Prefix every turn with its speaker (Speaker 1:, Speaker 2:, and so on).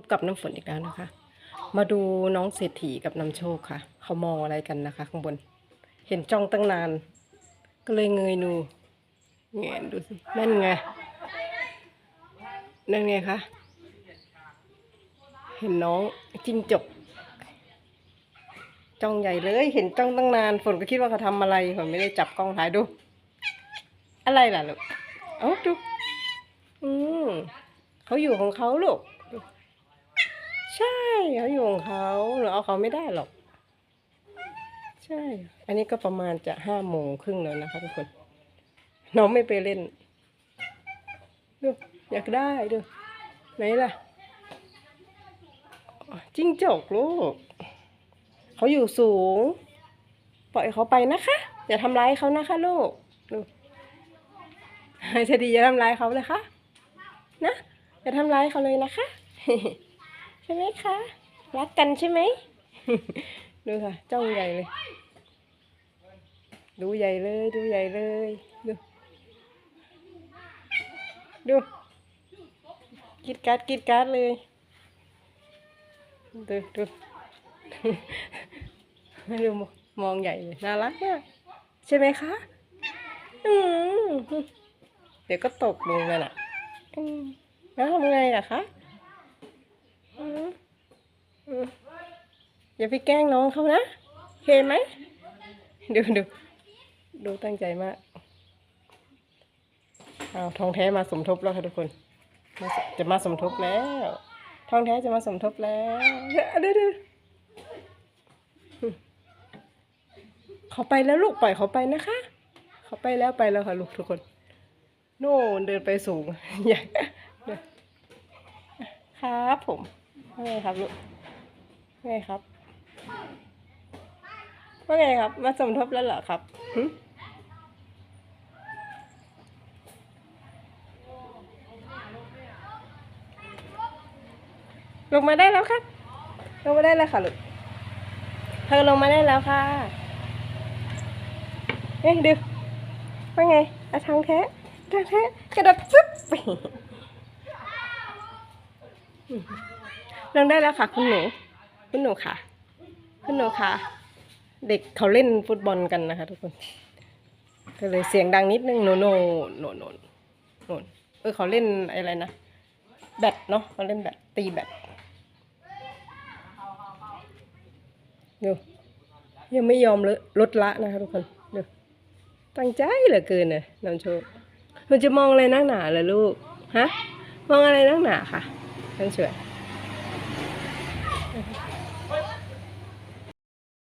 Speaker 1: บกับน้ำฝนอีกแล้วนะคะ มาดูน้องเศรษฐีกับน้ำโชคค่ะ เขามองอะไรกันนะคะ ข้างบน เห็นจ้องตั้งนาน ก็เลยเงยดูเงยดูสินั่นไงนั่นไงคะเห็นน้องจิ้งจกจ้องใหญ่เลย เห็นจ้องตั้งนานฝนก็คิดว่าเขาทำอะไรฝนไม่ได้จับกล้องถ่ายดู อะไรล่ะลูกเอ้าดูอืมเขาอยู่ของเขาลูก ใช่เขาอยู่ของเขาหนูเอาเขาไม่ได้หรอก ใช่ อันนี้ก็ประมาณจะห้าโมงครึ่งแล้วนะคะทุกคนน้องไม่ไปเล่นดูอยากได้ดูไหนล่ะจิ้งจกลูกเขาอยู่สูง ปล่อยเขาไปนะคะ อย่าทำร้ายเขานะคะลูกดูจะดีอย่าทำร้ายเขาเลยค่ะนะอย่าทำร้ายเขาเลยนะคะ ใช่ไหมคะ รักกันใช่ไหมดูค่ะจ้องใหญ่เลย ดูใหญ่เลย ดูใหญ่เลย ดูดูกิดการ์ดกิดการ์ดเลยดูดูดูมองใหญ่เลยน่ารักมากใช่ไหมคะอืมเดี๋ยวก็ตกลงนั่นอะอืมแล้วทำไงล่ะคะ อย่าไปแกล้งน้องเขานะเคไหมดูดูดูตั้งใจมากเอาทองแท้มาสมทบแล้วค่ะทุกคน จะมาสมทบแล้ว ทองแท้จะมาสมทบแล้วเดี๋ยวเดี๋ยวเขาไปแล้วลูกปล่อยเขาไปนะคะ เขาไปแล้วไปแล้วค่ะลูกทุกคน โน่นเดินไปสูง อยากครับผม ว่าไงครับลูกว่าไงครับว่าไงครับ มาสมทบแล้วเหรอครับลงมาได้แล้วครับลงมาได้แล้วค่ะลูกเธอลงมาได้แล้วค่ะเฮ้ยดูว่าไงอาทางแท้ทางแท้กระโดดซึบ ลงได้แล้วค่ะ คุณหนู คุณหนูค่ะ คุณหนูค่ะ เด็กเขาเล่นฟุตบอลกันนะคะ ทุกคนก็เลยเสียงดังนิดนึงโนโนโนโนโนนเออเขาเล่นอะไรนะแบดเนาะเขาเล่นแบดตีแบดดูยังไม่ยอมลดลดละนะคะทุกคนดูตั้งใจเหลือเกินนะน้ำโชคมันจะมองอะไรนักหนาเหรอลูกฮะมองอะไรนักหนาค่ะ 撑起来